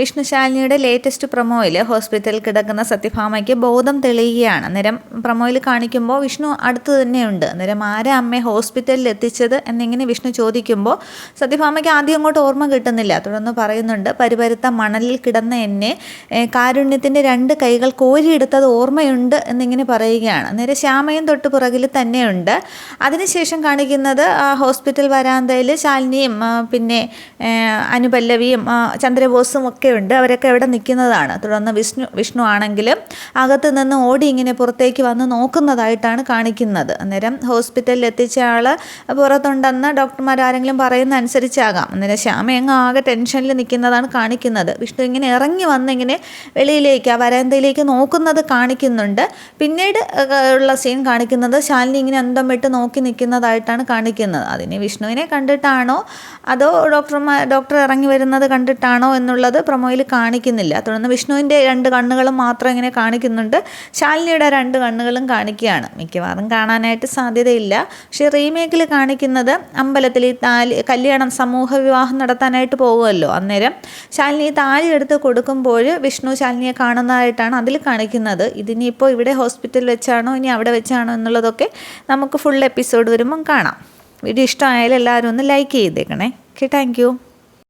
വിഷ്ണുശാലിനിയുടെ latest പ്രൊമോയിൽ ഹോസ്പിറ്റലിൽ കിടക്കുന്ന സത്യഭാമയ്ക്ക് ബോധം തെളിയുകയാണ്. അന്നേരം പ്രൊമോയിൽ കാണിക്കുമ്പോൾ വിഷ്ണു അടുത്ത് തന്നെയുണ്ട്. അന്നേരം ആരാ അമ്മയെ ഹോസ്പിറ്റലിൽ എത്തിച്ചത് എന്നിങ്ങനെ വിഷ്ണു ചോദിക്കുമ്പോൾ സത്യഭാമയ്ക്ക് ആദ്യം അങ്ങോട്ട് ഓർമ്മ കിട്ടുന്നില്ല. തുടർന്ന് പറയുന്നുണ്ട് പരിപരുത്ത മണലിൽ കിടന്ന എന്നെ കാരുണ്യത്തിന്റെ രണ്ട് കൈകൾ കോരിയെടുത്തത് ഓർമ്മയുണ്ട് എന്നിങ്ങനെ പറയുകയാണ്. അന്നേരം ശ്യാമയും തൊട്ട് പുറകിൽ തന്നെയുണ്ട്. അതിനുശേഷം കാണിക്കുന്നത് ഹോസ്പിറ്റൽ വരാന്തയിൽ ശാലിനിയും പിന്നെ അനുപല്ലവിയും ചന്ദ്രബോസും ഒക്കെ ഉണ്ട്. അവരൊക്കെ അവിടെ നിൽക്കുന്നതാണ്. തുടർന്ന് വിഷ്ണു വിഷ്ണു ആണെങ്കിലും അകത്ത് നിന്ന് ഓടി ഇങ്ങനെ പുറത്തേക്ക് വന്ന് നോക്കുന്നതായിട്ടാണ് കാണിക്കുന്നത്. അന്നേരം ഹോസ്പിറ്റലിൽ എത്തിച്ച ആൾ പുറത്തുണ്ടെന്ന് ഡോക്ടർമാർ ആരെങ്കിലും പറയുന്ന അനുസരിച്ചാകാം. അന്നേരം ശ്യാമ അങ്ങ് ആകെ ടെൻഷനിൽ നിൽക്കുന്നതാണ് കാണിക്കുന്നത്. വിഷ്ണു ഇങ്ങനെ ഇറങ്ങി വന്ന് ഇങ്ങനെ വെളിയിലേക്ക് ആ വരാന്തയിലേക്ക് നോക്കുന്നത് കാണിക്കുന്നുണ്ട്. പിന്നീട് ഉള്ള സീൻ കാണിക്കുന്നത് ശാലിനി ഇങ്ങനെ അന്തം വിട്ട് നോക്കി നിൽക്കുന്നതായിട്ടാണ് കാണിക്കുന്നത്. അതിന് വിഷ്ണുവിനെ കണ്ടിട്ടാണോ? അതോ ഡോക്ടർമാർ ഡോക്ടർ ഇറങ്ങി വരുന്നത് കണ്ടിട്ടാണോ എന്നുള്ളത് പ്രൊമോയിൽ കാണിക്കുന്നില്ല. തുടർന്ന് വിഷ്ണുവിന്റെ രണ്ട് കണ്ണുകളും മാത്രം ഇങ്ങനെ കാണിക്കുന്നുണ്ട്. ശാലിനിയുടെ രണ്ട് കണ്ണുകളും കാണിക്കുകയാണ്. മിക്കവാറും കാണാനായിട്ട് സാധ്യതയില്ല. പക്ഷേ റീമേക്കിൽ കാണിക്കുന്നത് അമ്പലത്തിൽ ഈ താലി കല്യാണം സമൂഹ വിവാഹം നടത്താനായിട്ട് പോകുമല്ലോ അന്നേരം. ശാലിനി താലി എടുത്ത് കൊടുക്കുമ്പോൾ വിഷ്ണു ശാലിനിയെ കാണുന്നതായിട്ടാണ് അതിൽ കാണിക്കുന്നത്. ഇതിനിപ്പോൾ ഇവിടെ ഹോസ്പിറ്റലിൽ വെച്ചാണോ ഇനി അവിടെ വെച്ചാണോ എന്നുള്ളതൊക്കെ നമുക്ക് ഫുൾ എപ്പിസോഡ് വരുമ്പം കാണാം. വീഡിയോ ഇഷ്ടമായാലും എല്ലാവരും ഒന്ന് ലൈക്ക് ചെയ്തേക്കണേ. Okay thank